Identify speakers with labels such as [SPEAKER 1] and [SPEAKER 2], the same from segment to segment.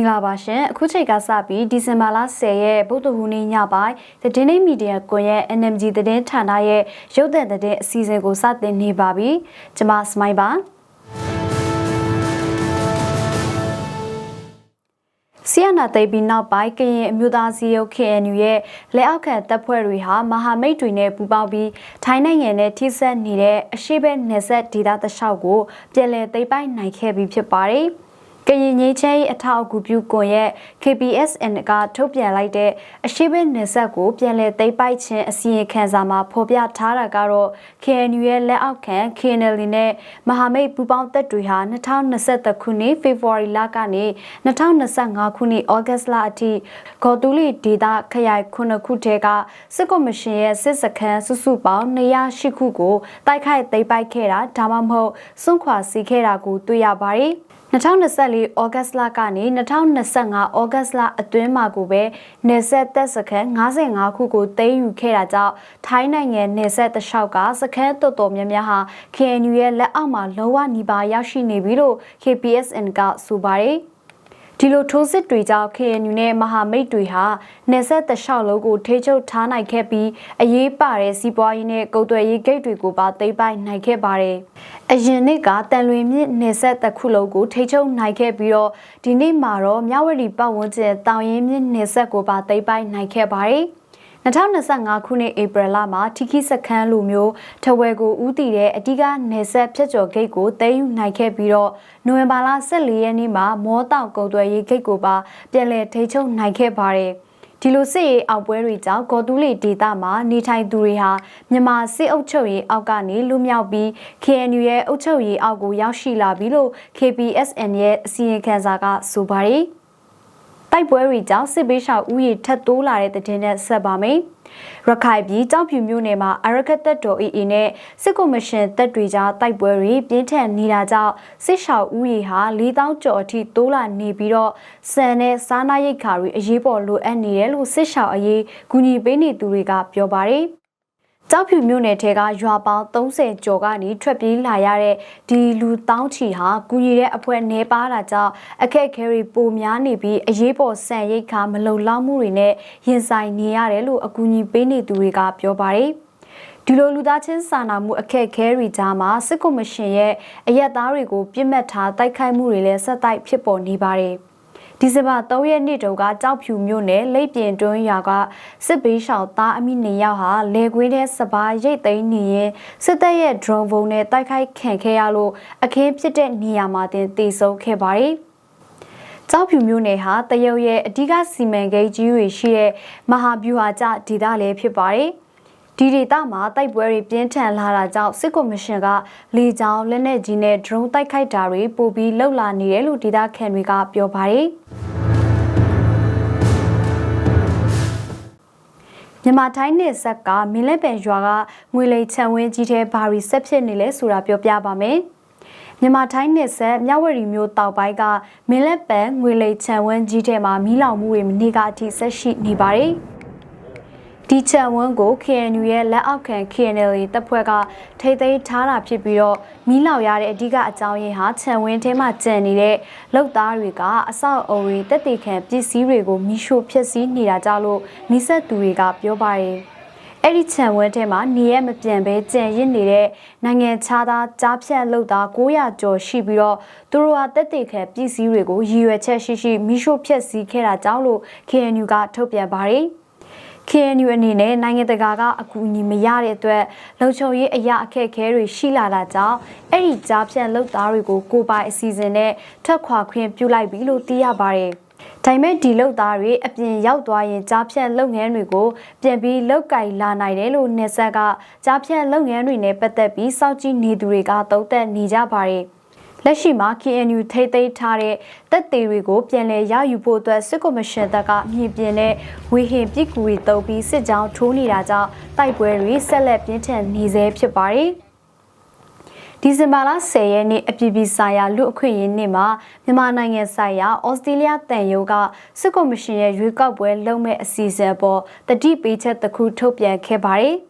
[SPEAKER 1] င်္ဂလာပါရှင်အခုချိန်ကစပြီးဒီဇင်ဘာလ10ရက်ဗုဒ္ဓဟူးနေ့ညပိုင်းသတင်းနေမီဒီယာကွန်ရဲ့ NMG သတင်းဌာနရဲ့ရုပ်သံသတင်းအစီအစဉ်ကိုစတင်နေပါပြီကျွန်မစမိုင်းပါဆီယနာသိပြီးနောက်ပိုင်းကရင်အမျိုးသားစီရုပ် KNU ရဲ့လက်အောက်ခံတပ်ဖွဲ့တွေဟာမဟာမိတ်တွေနဲ့ပူးပေါင်းပြီးထိုင်းနိုင်ငံနဲ့ထိစပ်နေတဲ့အရှိဘက်နယ်စပ်ဒေသတလျှောက်ကိုပြည်လည်သိမ်းပိုက်နိုင်ခဲ့ပြီးဖြစ်ပါတယ်။ ကရင်ငိချဲအထောက်အကူပြုကွန်ရဲ့ KPSN ကထုတ်ပြန်လိုက်တဲ့အရှိဘနယ်ဆက်ကိုပြန်လည်သိမ်းပိုက်ခြင်းအစီရင်ခံစာမှာဖော်ပြထားတာကတော့ KNU ရဲ့လက်အောက်ခံ KNL နဲ့မဟာမိတ်ပူးပေါင်းတပ်တွေဟာ2023ခုနှစ်ဖေဖော်ဝါရီလကနေ2025ခုနှစ်ဩဂတ်လအထိဂေါ်တူလီဒေတာခရိုင်ခုနှစ်ခုထဲကစစ်ကော်မရှင်ရဲ့စစ်စခန်းစုစုပေါင်း208ခုကိုတိုက်ခိုက်သိမ်းပိုက်ခဲ့တာဒါမှမဟုတ်စွန့်ခွာစီခဲ့တာကိုတွေ့ရပါတယ်။ 2024ဩဂတ်စ်လကနေ2025ဩဂတ်စ်လအတွင်းမှာကိုပဲနေဆက်သက်စခန်း55ခုကိုသိမ်းယူခဲ့တာကြောင့်ထိုင်းနိုင်ငံနေဆက်တလျှောက်ကစခန်းတော်တော်များများဟာ KNU ရဲ့လက်အောက်မှာလောဝနီးပါးရောက်ရှိနေပြီလို့ KPSN ကဆိုပါတယ်။ ဒီလိုထိုးစစ်တွေကြောင့် KNU နဲ့မဟာမိတ်တွေဟာနေဆက်တလျှောက်လုံးကိုထိချုပ်ထားနိုင်ခဲ့ပြီးအရေးပါတဲ့စီးပွားရေးနဲ့ကုန်သွယ်ရေးဂိတ်တွေကိုပါသိမ်းပိုက်နိုင်ခဲ့ပါတယ်။အရင်နှစ်ကတန်လွင်မြစ်နေဆက်တစ်ခုလုံးကိုထိချုပ်နိုင်ခဲ့ပြီးတော့ဒီနေ့မှာတော့မြဝတီပတ်ဝန်းကျင်တောင်ရင်မြစ်နေဆက်ကိုပါသိမ်းပိုက်နိုင်ခဲ့ပါတယ်။ 2025ခုနှစ်ဧပြီလမှာထီခိစခန်းလူမျိုးထဝယ်ကိုဦးတည်တဲ့အဓိကနေဆက်ဖြတ်ကျော်ဂိတ်ကိုသိမ်းယူနိုင်ခဲ့ပြီးတော့နိုဝင်ဘာလ14ရက်နေ့မှာမောတောင်ကုံသွယ်ရေးဂိတ်ကိုပါပြန်လည်ထိချုပ်နိုင်ခဲ့ပါတယ်ဒီလိုစစ်ရေးအောက်ပွဲတွေကြောင့်ဂေါ်တူးလီဒေတာမှာနေထိုင်သူတွေဟာမြန်မာစစ်အုပ်ချုပ်ရေးအောက်ကနေလွတ်မြောက်ပြီး KNU ရဲ့အုပ်ချုပ်ရေးအောက်ကိုရောက်ရှိလာပြီလို့ KPSN ရဲ့အစီရင်ခံစာကဆိုပါတယ်။ တိုက်ပွဲတွေကြောင့်စစ်ပေးရှောင်ဥယျာဉ်ထပ်တိုးလာတဲ့တဲ့နဲ့ဆက်ပါမယ်။ရခိုင်ပြည်ကြောက်ဖြူမြို့နယ်မှာအရကတက်တော် AA နဲ့စစ်ကော်မရှင်တပ်တွေကြားတိုက်ပွဲတွေပြင်းထန်နေတာကြောင့်စစ်ရှောင်ဥယျာဉ်ဟာ4000ကျော်အထိတိုးလာနေပြီးတော့စံနဲ့စားနပ်ရိက္ခာတွေအရေးပေါ်လိုအပ်နေတယ်လို့စစ်ရှောင်အရေးကူညီပေးနေသူတွေကပြောပါတယ်။ ကြောက်ဖြူမြို့နယ်ထဲကရွာပေါင်း30ကျော်ကနေထွက်ပြေးလာရတဲ့ဒီလူတောင်းချီဟာကူညီတဲ့အဖွဲ့နေပါတာကြောင့်အခက်အခဲတွေပိုများနေပြီးအရေးပေါ်ဆန်ရိတ်ခါမလုံလောက်မှုတွေနဲ့ရင်ဆိုင်နေရတယ်လို့အကူအညီပေးနေသူတွေကပြောပါတယ်ဒီလိုလူသားချင်းစာနာမှုအခက်အခဲတွေကြားမှာစစ်ကော်မရှင်ရဲ့အရက်သားတွေကိုပြစ်မှတ်ထားတိုက်ခိုက်မှုတွေလည်းဆက်တိုက်ဖြစ်ပေါ်နေပါတယ်။ ဒီဇင်ဘာ3ရက်နေ့တုန်းကကြောက်ဖြူမြို့နယ်လိပ်ပြင်တွင်းရွာကစစ်ဘေးရှောင်သားအမိနေရောက်ဟာလေကွင်းထဲစပားရိတ်သိမ်းနေရင်စစ်တပ်ရဲ့ drone ဘုံနဲ့တိုက်ခိုက်ခံခဲ့ရလို့အခင်းဖြစ်တဲ့နေရာမှာတင်တေဆုံးခဲ့ပါတယ်။ကြောက်ဖြူမျိုးနယ်ဟာတရုတ်ရဲ့အဓိကစီမံကိန်းကြီးတွေရှိတဲ့မဟာဗျူဟာကျဒေသလည်းဖြစ်ပါတယ်။ ဒီဒေသမှာတိုက်ပွဲတွေပြင်းထန်လာတာကြောင့်စစ်ကော်မရှင်ကလေကြောင်းလက်နက်ကြီးနဲ့ drone တိုက်ခိုက်တာတွေပိုပြီးလှုပ်လာနေတယ်လို့ဒေသခံတွေကပြောပါတယ်မြန်မာတိုင်းနယ်ဆက်ကမင်းလက်ပံရွာကငွေလိမ်ချံဝင်းကြီးတဲ့ဘာရီဆက်ဖြစ်နေလဲဆိုတာပြောပြပါမယ်။မြန်မာတိုင်းနယ်ဆက်မြဝတီမြို့တောက်ပိုင်းကမင်းလက်ပံငွေလိမ်ချံဝင်းကြီးတဲ့မှာမီးလောင်မှုတွေမနေ့ကအထိဆက်ရှိနေပါတယ်။ ဒီချံဝန်းကို KNU ရဲ့လက်အောက်ခံ KNL တပ်ဖွဲ့ကထိသိမ်းထားတာဖြစ်ပြီးတော့မီးလောင်ရတဲ့အဓိကအကြောင်းရင်းဟာခြံဝင်းထဲမှာကျန်နေတဲ့လောက်သားတွေကအဆောက်အုံတွေတက်တေခံပစ္စည်းတွေကိုမီးရှို့ဖျက်ဆီးနေတာကြောင့်လို့နှိဆက်သူတွေကပြောပါတယ်အဲ့ဒီခြံဝန်းထဲမှာနေရမပြန်ပဲကြံရစ်နေတဲ့နိုင်ငံခြားသားကြားဖြတ်လောက်သား900ကျော်ရှိပြီးတော့သူတို့ဟာတက်တေခံပစ္စည်းတွေကိုရည်ရွယ်ချက်ရှိရှိမိရှို့ဖျက်ဆီးခဲ့တာကြောင့်လို့ KNU ကထုတ်ပြန်ပါတယ်။ KNU အနေနဲ့နိုင်ငံတကာကအကူအညီမရတဲ့အတွက်လုံခြုံရေးအရာအခက်အခဲတွေရှိလာတာကြောင့်အဲ့ဒီကြားဖြတ်လုပ်သားတွေကိုကိုပိုင်အစီအစဉ်နဲ့ထပ်ခွာခွင့်ပြုလိုက်ပြီလို့သိရပါတယ်။ဒါပေမဲ့ဒီလုပ်သားတွေအပြင်ရောက်သွားရင်ကြားဖြတ်လုပ်ငန်းတွေကိုပြန်ပြီးလောက်ကင်လာနိုင်တယ်လို့နေဆက်ကကြားဖြတ်လုပ်ငန်းတွေနဲ့ပတ်သက်ပြီးစောင့်ကြည့်နေသူတွေကသုံးသပ်နေကြပါတယ်။ လက်ရှိမှာ KNU ထိသိမ်းထားတဲ့တပ်သေးတွေကိုပြန်လည်ရယူဖို့အတွက်စစ်ကော်မရှင်တပ်ကမြင့်ပြင်းတဲ့ဝေဟင်ပြည်ကူတွေတုံးပြီးစစ်ကြောင်းထိုးနေတာကြောင့်တိုက်ပွဲတွေဆက်လက်ပြင်းထန်နေဆဲဖြစ်ပါတယ်။ဒီဇင်ဘာလ10ရက်နေ့အပြည်ပြည်ဆိုင်ရာလူအခွင့်အရေးနေ့မှာမြန်မာနိုင်ငံဆိုင်ရာဩစတြေးလျတန်ယုံကစစ်ကော်မရှင်ရဲ့ရွေးကောက်ပွဲလုပ်မဲ့အစီအစဉ်အပေါ်တတိပေးချက်တစ်ခုထုတ်ပြန်ခဲ့ပါတယ်။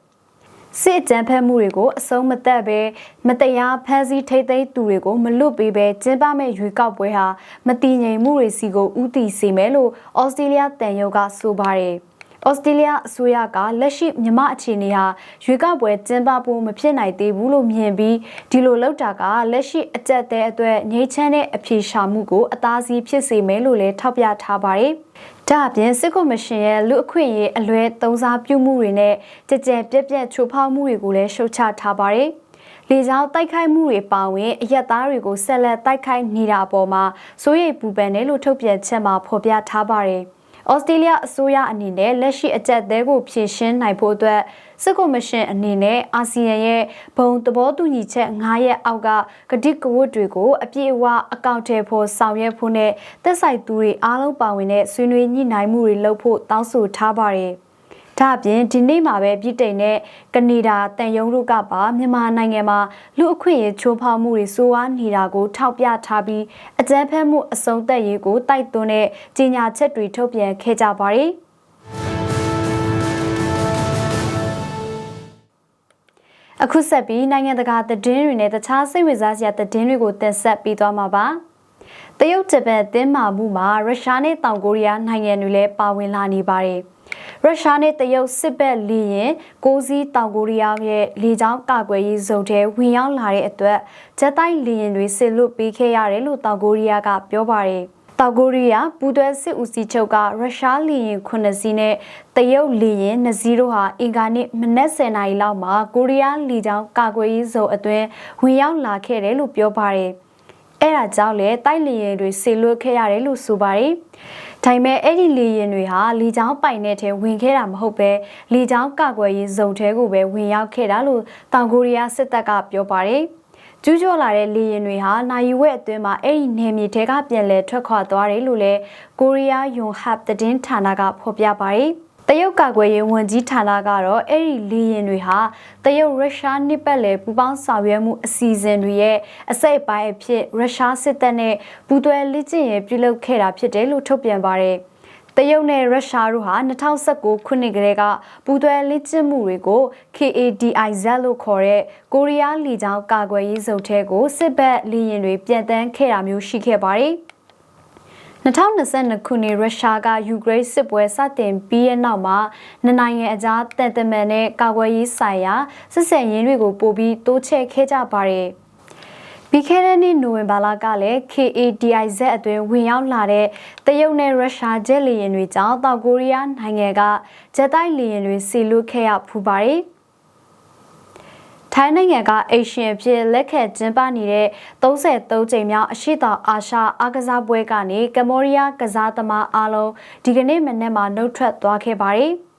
[SPEAKER 1] စစ်အကြမ်းဖက်မှုတွေကိုအဆုံးမသက်ပဲမတရားဖမ်းဆီးထိတ်သိမ်းသူတွေကိုမလွတ်ပေးပဲကျင်းပမဲ့ရွေးကောက်ပွဲဟာမတည်ငြိမ်မှုတွေစီကိုဥတီစေမယ်လို့ဩစတြေးလျတန်ယုတ်ကဆိုပါတယ်။ဩစတြေးလျအစိုးရကလက်ရှိမြမအခြေအနေဟာရွေးကောက်ပွဲကျင်းပဖို့မဖြစ်နိုင်သေးဘူးလို့မြင်ပြီးဒီလိုလောက်တာကလက်ရှိအကြက်တဲအတွက်ငြိမ်းချမ်းတဲ့အဖြေရှာမှုကိုအသားစီးဖြစ်စေမယ်လို့လည်းထောက်ပြထားပါတယ်။ ဒါအပြင်စစ်ကော်မရှင်ရဲ့လူအခွင့်အရေးအလွဲသုံးစားပြုမှုတွေနဲ့ကြကြပြက်ပြက်ချိုးဖောက်မှုတွေကိုလည်းရှုတ်ချထားပါတယ်။လေကြောင်းတိုက်ခိုက်မှုတွေပါဝင်အရက်သားတွေကိုဆက်လက်တိုက်ခိုက်နေတာအပေါ်မှာစိုးရိမ်ပူပန်တယ်လို့ထုတ်ပြန်ချက်မှာဖော်ပြထားပါတယ်။ဩစတြေးလျအစိုးရအနေနဲ့လက်ရှိအကြက်သေးကိုဖြည့်ရှင်းနိုင်ဖို့အတွက် စစ်ကော်မရှင်အနေနဲ့အာဆီယံရဲ့ဘုံသဘောတူညီချက်9ရက်အောက်ကကတိကဝတ်တွေကိုအပြည့်အဝအကောင့်ထဲဖို့ဆောင်ရွက်ဖို့နဲ့သက်ဆိုင်သူတွေအားလုံးပါဝင်တဲ့ဆွေးနွေးညှိနှိုင်းမှုတွေလုပ်ဖို့တောင်းဆိုထားပါတယ်။ဒါအပြင်ဒီနေ့မှာပဲပြည်တိန်နဲ့ကနေဒါတန်ယုံတို့ကပါမြန်မာနိုင်ငံမှာလူအခွင့်အရေးချိုးဖောက်မှုတွေဆိုးဝါးနေတာကိုထောက်ပြထားပြီးအကြမ်းဖက်မှုအဆုံးသတ်ရေးကိုတိုက်တွန်းတဲ့ကြေညာချက်တွေထုတ်ပြန်ခဲ့ကြပါတယ် အခုဆက်ပြီးနိုင်ငံတကာသတင်းတွေနဲ့တခြားစိတ်ဝင်စားစရာသတင်းတွေကိုတင်ဆက်ပေးသွားမှာပါ။တရုတ်ဂျပန်တင်းမာမှုမှာရုရှားနဲ့တောင်ကိုရီးယားနိုင်ငံတွေလည်းပါဝင်လာနေပါတယ်။ရုရှားနဲ့တရုတ်စစ်ဘက်လေရင်ကိုစီးတောင်ကိုရီးယားရဲ့လေကြောင်းကာကွယ်ရေးစုံထဲဝင်ရောက်လာတဲ့အတွက်ဂျက်တိုက်လေရင်တွေဆစ်လွတ်ပေးခဲ့ရတယ်လို့တောင်ကိုရီးယားကပြောပါတယ် တောင်ကိုရီးယားပူးတွဲစစ်ဦးစီးချုပ်ကရုရှားလေရင်9စီးနဲ့တရုတ်လေရင်2စီးတို့ဟာအင်္ဂါနေ့မနက်10:00နာရီလောက်မှာကိုရီးယားလေကြောင်းကာကွယ်ရေးစုံအတွင်းဝင်ရောက်လာခဲ့တယ်လို့ပြောပါတယ်။အဲ့ဒါကြောင့်လေတိုက်လေရင်တွေဆေလွတ်ခဲ့ရတယ်လို့ဆိုပါတယ်။ဒါပေမဲ့အဲ့ဒီလေရင်တွေဟာလေကြောင်းပိုင်တဲ့ထဲဝင်ခဲ့တာမဟုတ်ပဲလေကြောင်းကာကွယ်ရေးဇုံထဲကိုပဲဝင်ရောက်ခဲ့တာလို့တောင်ကိုရီးယားစစ်တပ်ကပြောပါတယ်။ ကျူးကျော်လာတဲ့လေရင်တွေဟာနိုင်ဝက်အတွင်းမှာအဲ့ဒီနယ်မြေထဲကပြန်လည်ထွက်ခွာသွားတယ်လို့လည်းကိုရီးယားယွန်ဟပ်သတင်းဌာနကဖော်ပြပါတယ်။တရုတ်ကာကွယ်ရေးဝန်ကြီးဌာနကတော့အဲ့ဒီလေယာဉ်တွေဟာတရုတ်ရုရှားနှစ်ပတ်လည်ပူးပေါင်းဆောင်ရွက်မှုအစီအစဉ်တွေရဲ့အစိတ်အပိုင်းအဖြစ်ရုရှားစစ်တပ်နဲ့ပူးတွဲလက်ကျင့်ရေးပြုလုပ်ခဲ့တာဖြစ်တယ်လို့ထုတ်ပြန်ပါတယ်။ တရုတ်နဲ့ရုရှားတို့ဟာ2019ခုနှစ်ကလေးကပူးတွဲလက်ကျင့်မှုတွေကို KADIZ လို့ခေါ်တဲ့ကိုရီးယားလေကြောင်းကာကွယ်ရေးစုပ်ထဲကိုစစ်ဘက်လေယာဉ်တွေပြန်တန်းခဲ့တာမျိုးရှိခဲ့ပါတယ်။2022ခုနှစ်ရုရှားကယူကရိန်းစစ်ပွဲစတင်ပြီးတဲ့နောက်မှာနှစ်နိုင်ငံအကြားတန်တမန်နဲ့ကာကွယ်ရေးဆိုင်ရာစစ်ဆင်ရေးတွေကိုပိုပြီးတိုးချဲ့ခဲ့ကြပါတယ်။ ပြီးခဲ့တဲ့နှစ်နိုဝင်ဘာလကလည်း KADIZ အတွင်းဝင်ရောက်လာတဲ့တရုတ်နဲ့ရုရှားဂျက်လေယာဉ်တွေကြောင့်တောင်ကိုရီးယားနိုင်ငံကဂျက်တိုက်လေယာဉ်တွေဆီလွတ်ခဲ့ရဖူးပါတယ်။ထိုင်းနိုင်ငံကအေရှင်ဖြစ်လက်ခံကျင်းပနေတဲ့33ကြိမ်မြောက်အရှိတောင်အာရှအားကစားပွဲကနေကမ္ဘောဒီးယားကစားသမားအားလုံးဒီကနေ့မနေ့မှနှုတ်ထွက်သွားခဲ့ပါတယ်။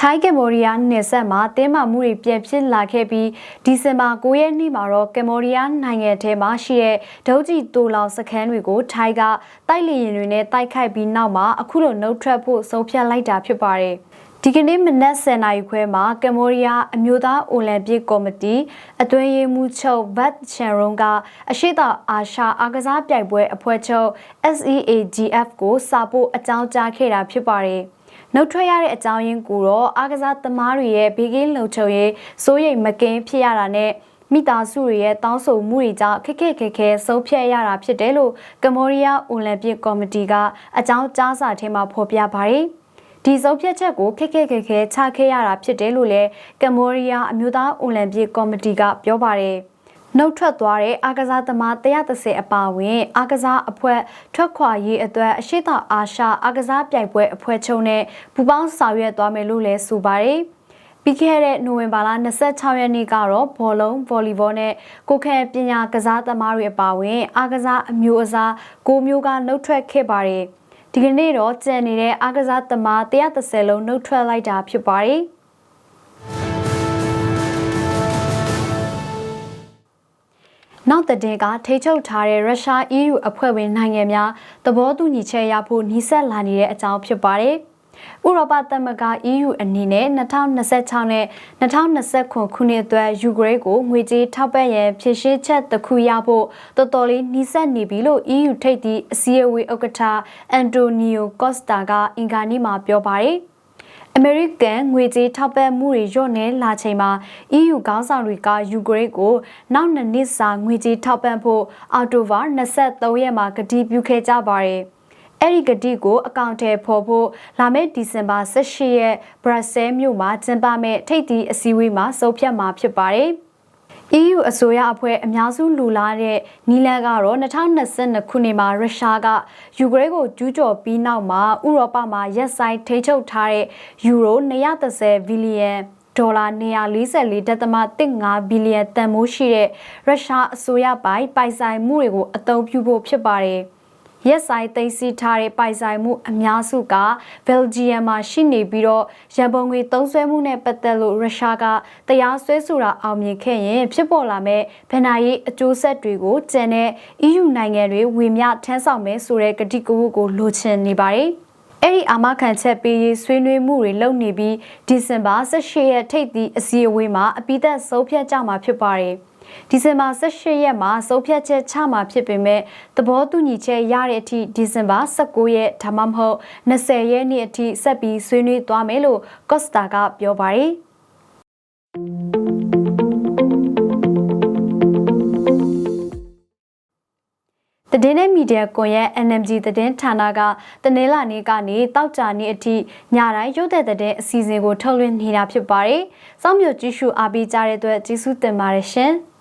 [SPEAKER 1] ထိုင်းကမ္ဘောဒီးယားနယ်စပ်မှာတင်းမာမှုတွေပြန်ဖြစ်လာခဲ့ပြီးဒီဇင်ဘာ9ရက်နေ့မှာတော့ကမ္ဘောဒီးယားနိုင်ငံထဲမှာရှိတဲ့ဒုံးကျည်တူလောင်စခန်းတွေကိုထိုင်းကတိုက်လေယာဉ်တွေနဲ့တိုက်ခိုက်ပြီးနောက်မှာအခုလိုနှုတ်ထွက်ဖို့ဆုံးဖြတ်လိုက်တာဖြစ်ပါတယ်။ဒီကနေ့မနက်10:00နာရီခွဲမှာကမ္ဘောဒီးယားအမျိုးသားအိုလံပစ်ကော်မတီအတွင်းရေးမှူးချုပ်ဘတ်ချန်ရုံကအရှိတောင်အာရှအားကစားပြိုင်ပွဲအဖွဲ့ချုပ် SEAGF ကိုစာပို့အကြောင်းကြားခဲ့တာဖြစ်ပါတယ်။ နှုတ်ထွက်ရတဲ့အကြောင်းရင်းကိုတော့အားကစားသမားတွေရဲ့ဘေးကင်းလုံခြုံရေးစိုးရိမ်မကင်းဖြစ်ရတာနဲ့မိသားစုတွေရဲ့တောင်းဆိုမှုတွေကြောင့်ခက်ခက်ခဲခဲဆုံးဖြတ်ရတာဖြစ်တယ်လို့ကမ္ဘောဒီးယားအိုလံပစ်ကော်မတီကအကြောင်းကြားစာထဲမှာဖော်ပြပါတယ်။ဒီဆုံးဖြတ်ချက်ကိုခက်ခက်ခဲခဲချခဲ့ရတာဖြစ်တယ်လို့လည်းကမ္ဘောဒီးယားအမျိုးသားအိုလံပစ်ကော်မတီကပြောပါတယ် နှုတ်ထွက်သွားတဲ့အာကစားသမား130အပါအဝင် အာကစားအဖွဲ့ထွက်ခွာရေးအတွက်အရှိတောင်အာရှအာကစားပြိုင်ပွဲအဖွဲ့ချုပ်နဲ့ပူးပေါင်းဆောင်ရွက်သွားမယ်လို့လည်းဆိုပါတယ်။ပြီးခဲ့တဲ့နိုဝင်ဘာလ26ရက်နေ့ကတော့ဘောလုံးဗော်လီဘောနဲ့ကိုခဲပညာကစားသမားတွေအပါအဝင် အာကစားအမျိုးအစား၉မျိုးကနှုတ်ထွက်ခဲ့ပါတယ်။ဒီကနေ့တော့ကြံနေတဲ့အားကစားသမား130လုံးနှုတ်ထွက်လိုက်တာဖြစ်ပါတယ်။ နောက်တဲ့ကထိချုပ်ထားတဲ့ရုရှား EU အဖွဲ့ဝင်နိုင်ငံများသဘောတူညီချက်ရဖို့နှိစက်လာနေတဲ့အကြောင်းဖြစ်ပါတယ်။ဥရောပသမဂ္ဂ EU အနေနဲ့2026နဲ့2029ခုနှစ်အတွက်ယူကရိန်းကိုငွေကြေးထောက်ပံ့ရန်ဖြည့်ရှင်းချက်တစ်ခုရဖို့တော်တော်လေးနှိစက်နေပြီလို့ EU ထိပ်သီးအစည်းအဝေးဥက္ကဋ္ဌအန်တိုနီယိုကော့စတာကအင်္ဂါနေ့မှာပြောပါတယ်။ အမေရိကန်ငွေကြေးထောက်ပံ့မှုတွေညှော့နေလာချိန်မှာ EU ခေါင်းဆောင်တွေကယူကရိန်းကိုနောက်နှစ်နှစ်စာငွေကြေးထောက်ပံ့ဖို့အော်တိုဘာ23ရက်မှာကတိပြုခဲ့ကြပါတယ်။အဲ့ဒီကတိကိုအကောင့်ထဲပေါ်ဖို့လာမယ့်ဒီဇင်ဘာ18ရက်ဘရက်ဆဲမြို့မှာကျင်းပမယ့်ထိပ်သီးအစည်းအဝေးမှာဆုံးဖြတ်မှာဖြစ်ပါတယ်။ EU အစိုးရအဖွဲ့အများစုလူလာတဲ့နီလန်ကတော့2022ခုနှစ်မှာရုရှားကယူကရိန်းကိုကျူးကျော်ပြီးနောက်မှာဥရောပမှာရက်ဆိုင်ထိန်းချုပ်ထားတဲ့ယူရို230ဘီလီယံဒေါ်လာ144.15ဘီလီယံတန်ဖိုးရှိတဲ့ရုရှားအစိုးရပိုင်ပိုင်ဆိုင်မှုတွေကိုအသုံးပြုဖို့ဖြစ်ပါတယ်။ ရက်ဆိုင်သိမ်းဆည်းထားတဲ့ပိုင်ဆိုင်မှုအများစုကဘယ်လ်ဂျီယံမှာရှိနေပြီးတော့ရန်ပုံငွေသုံးစွဲမှုနဲ့ပတ်သက်လို့ရုရှားကတရားစွဲဆိုတာအောင်မြင်ခဲ့ရင်ဖြစ်ပေါ်လာမဲ့ဗန်နာရေးအကျိုးဆက်တွေကိုကျန်တဲ့ EU နိုင်ငံတွေဝေမျှထမ်းဆောင်မယ်ဆိုတဲ့ကတိကဝတ်ကိုလိုချင်နေပါတယ်။အဲ့ဒီအာမခံချက်ပေးရေးဆွေးနွေးမှုတွေလုပ်နေပြီးဒီဇင်ဘာ18ရက်ထိပ်သီးအစည်းအဝေးမှာအပိသက်ဆုံးဖြတ်ကြမှာဖြစ်ပါတယ်။ ဒီဇင်ဘာ18ရက်မှာစုပ်ဖြတ်ချက်ချမှာဖြစ်ပေမဲ့သဘောတူညီချက်ရတဲ့အထိဒီဇင်ဘာ19ရက်ဒါမှမဟုတ်20ရက်နေ့အထိဆက်ပြီးဆွေးနွေးသွားမယ်လို့ကော့စတာကပြောပါတယ်တည်င်းနဲ့မီဒီယာကွန်ရဲ့ NMG သတင်းဌာနကတနင်္လာနေ့ကနေတောက်ကြနေ့အထိညတိုင်းရုပ်သံတဲ့အစီအစဉ်ကိုထုတ်လွှင့်နေတာဖြစ်ပါတယ်။စောင့်မျှော်ကြည့်ရှုအားပေးကြတဲ့အတွက်ကျေးဇူးတင်ပါတယ်ရှင်။